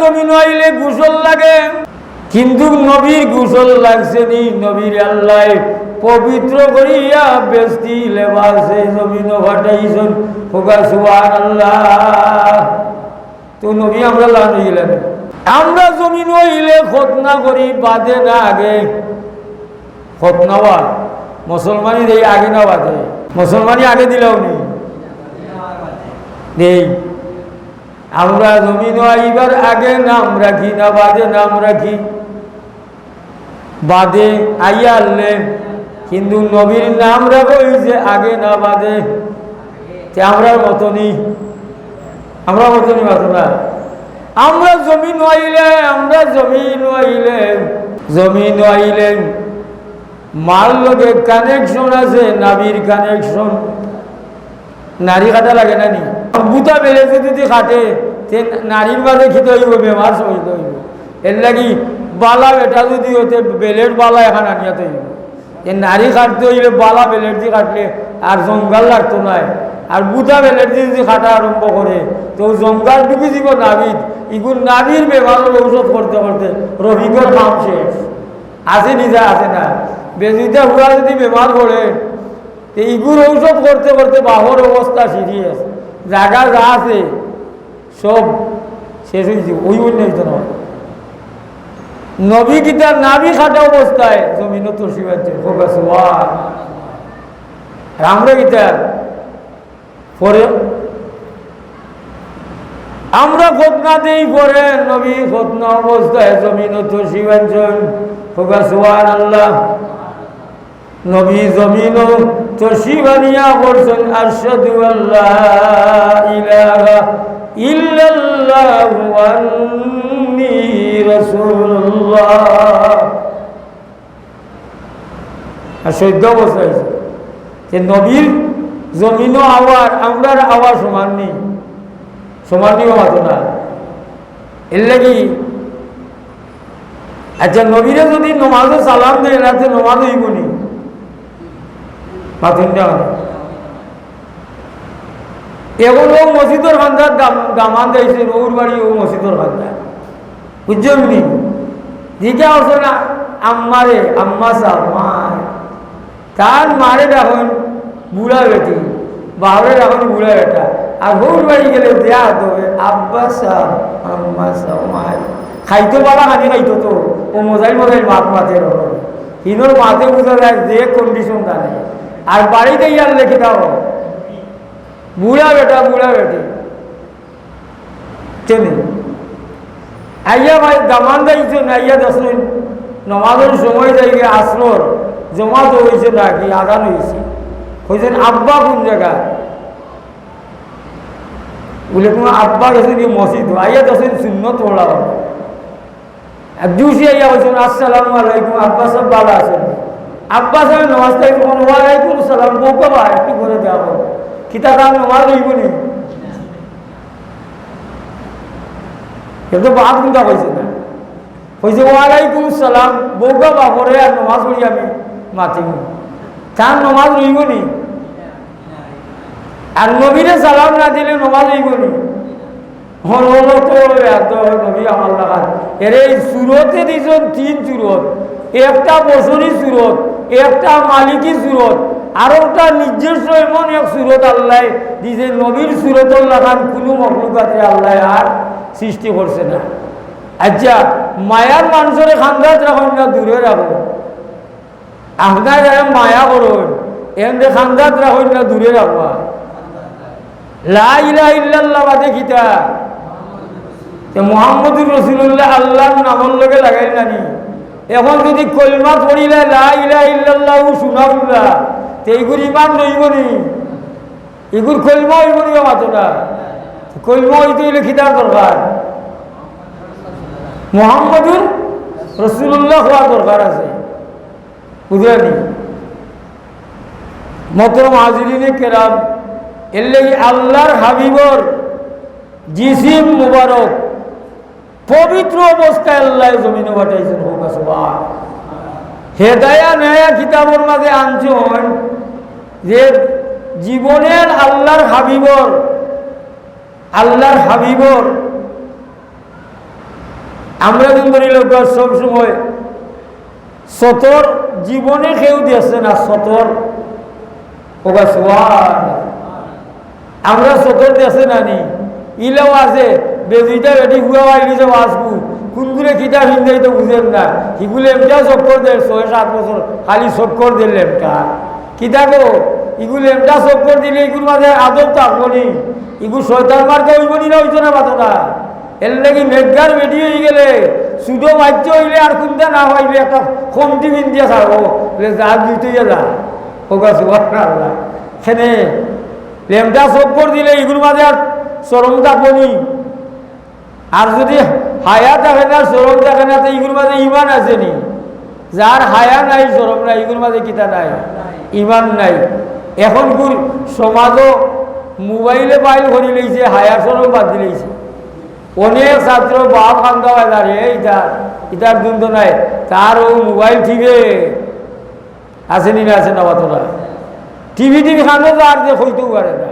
জমিন আইলে গোসল লাগে। কিন্তু নবীর গোসল লাগছে নি, নবীর আল্লাহ পবিত্র করিয়া বেস্তি লেবাসে জমিন ফাটাইছেন। হোকা সুবান আল্লাহ তো নবী আমরা লান গেলেন। আমরা জমিন হইলে খতনা করি, বাদে না আগে। খতনাওয়া মুসলমানি দেই আগে না বাদে। মুসলমানি আগে দিলেও নেই। নেই। আমরা জমিন আইবার আগে নাম রাখি না বাদে নাম রাখি। বাদে আইয়া আনলে কিন্তু নবীর নাম রাখো যে আগে না বাদে। তে আমরা মতনই। আমরা মতনই মতো না। আমরা জমিন আইলে, আমরা জমিন আইলে জমিন আইলে। মার লগে কানেকশন আছে, নাবির কানেকশন নারী কাটা লাগে না নি? বুতা বেলে যদি খাটে তে নারীর মাঝে খেতে হইব, বেমার সহিত হইব। এর লাগি বালা বেটা যদি হতে বেলের বালা এখন আনিয়াতে হইব। এ নারী কাটতে হইলে বালা বেলের দিয়ে কাটলে আর জঙ্গল লাগতো নাই। আর বুতা বেলের দিয়ে যদি খাটা আরম্ভ করে, তো জঙ্গল ঢুকে দিব নাবিদ। ইগুন নাবির বেমারের ঔষধ করতে করতে রবিকর কাম শেষ। আছে নিজা আছে না। বেজিটা হুয়া যদি বেমার করে, তো ইগুর ঔষধ করতে করতে বাহর অবস্থা সিরিয়াস জায়গা যা আছে, সব শেষ হয়েছে ওই অন্য হইতো নবী গীতার নাবি খাটা অবস্থায় জমিন তো শিবাচ্ছে গীতার পরে আমরা খতনা দেই পরে, নবী খতনা অবস্থায় জমিন তো শিবাঞ্চন আল্লাহ। নবী জমিন তসিবানিয়া করছেন আরশাদু আল্লাহ। ইলাহা ইল্লাল্লাহু আন্নী রাসূলুল্লাহ। আর সৈদ্য অবস্থা যে নবীর জমিন আওয়ার আমরার আওয়ার সমান নেই। সমান নিও মাতো না। এর লাগি আচ্ছা নবীরে যদি নমাজে সালাম দেয়, রাতে নমাজ হইব নি? মাথুনটা এখন ও মসজিদর খান্দার দামান দিয়েছে ওর বাড়ি ও মসজিদর খান্দা বুঝছেন নি? জিজ্ঞা না, আম্মারে, আম্মা সাহ মার। তার মারে এখন বুড়া বেটি। বাহরে এখন বুড়া বেটা। আর ওর বাড়ি গেলে দেয়া হবে আব্বা সাহ আম্মা সাহ মার। খাইতে পারা খানি খাইতো তো। ও মজাই মজাই মাত মাতে হিনোর মাতে বোঝা যায় যে কন্ডিশন জানে আর বাড়িতে ইয়ার লেখে দাও। বুড়া বেটা বুড়া বেটি। চেনে আইয়া ভাই দামান দিয়েছে না, আইয়া দেখুন নমাজের সময় যাই আসর জমাত হয়েছে নাকি আদান হয়েছে হয়েছেন আব্বা কোন জায়গা? বলে, তোমার আব্বা গেছে কি মসজিদ? আইয়া দেখুন শূন্য তোলা আর আইয়া বলছেন আসসালামু আলাইকুম, আব্বা সব ভালো আছেন। আব্বা সাহেব নমাজ তাই তখন ওয়ালাইকুম সালাম, বউকে বা একটু করে দেওয়া কিতা দাম নমাজ হইব নি কিন্তু বাদ কিন্তু কইছে না। কইছে ওয়ালাইকুম সালাম বউকে বা করে আর নমাজ পড়ি আমি মাতিম। তার নমাজ রইব আর নবীরে সালাম না? দিলে নমাজ এত নবী একটা বসরি সুরত একটা মালিকি সুরত আর একটা নিজস্ব এমন এক সুরত আল্লাহ দিছে নবীর সুরত লাগান কোনো মখলুকাতে আল্লাহ আর সৃষ্টি করছে না। আচ্ছা মায়ার মানুষের খান্দাত রাখুন না, দূরে রাখুন। আপনার মায়া করুন এমনি খান্দাত রাখুন না, দূরে রাখবা লা ইলাহা ইল্লাল্লাহ বাদে কিতা? মোহাম্মদুর রসুল্লাহ আল্লাহর নামর লগে লাগাই নানি। এখন যদি কলমা পড়িলে লা ইলা ইল্লাল্লাহ শুনাবুল্লাহ তে এইগুর ইমান রইব নি এগুর কলমা হইব নি মাতো না কলমা হইতে হইলে খিতার দরকার মোহাম্মদুর রসুল্লাহ হওয়ার দরকার আছে। বুঝলেনি মতরম হাজিরিনে কেরাম এর লেগে আল্লাহর হাবিবর জিসিম মুবারক পবিত্র অবস্থায় আল্লাহ জমিনে পাঠাইছেন হোক হেদায়া নেয়া কিতাবর মাঝে আনছেন যে জীবনের আল্লাহর হাবিবর আল্লাহর হাবিবর। আমরা কিন্তু সব সময়, সতর জীবনে কেউ দিয়েছে না সতর। আমরা সতর দিয়েছে নানি ইলেও আছে বেজিটা রেডি হুয়া আইলি যে আসবু কোনগুলো কিতাব হিন্দি তো বুঝেন না। এগুলো এমটা চক্কর দেয়, ছয় সাত বছর খালি চক্কর দিল এমটা কিতাবো এগুলো এমটা চক্কর দিলে এগুলোর মাঝে আদর থাকব নি এগুলো শয়তান মার্কে হইব নি হইতো না পাতো না এর লাগি মেঘার বেটি হয়ে গেলে, সুদো বাচ্য হইলে আর কোনটা না হইলে একটা কমটি বিন দিয়ে থাকব যা দিতে যা। সুবাহ আল্লাহ সেনে, লেমটা চক্কর দিলে এগুলোর মাঝে আর চরম থাকব নি আর যদি হায়া থাকে না সরম থাকে না তো মাঝে ইমান আছে নি যার হায়া নাই সরম নাই ইগুর মাঝে কিতা নাই ইমান নাই। এখন গুর সমাজও মোবাইলে বাইল করে লইছে হায়া সরম বাদ দিলেছে অনেক ছাত্র বাপ কান্দা হয় দাঁড়িয়ে ইটার ইটার দুন্ত নাই তার ও মোবাইল টিভি আছে নি না আছে না বাতরা টিভি টিভি খানো তো আর যে হইতেও পারে না।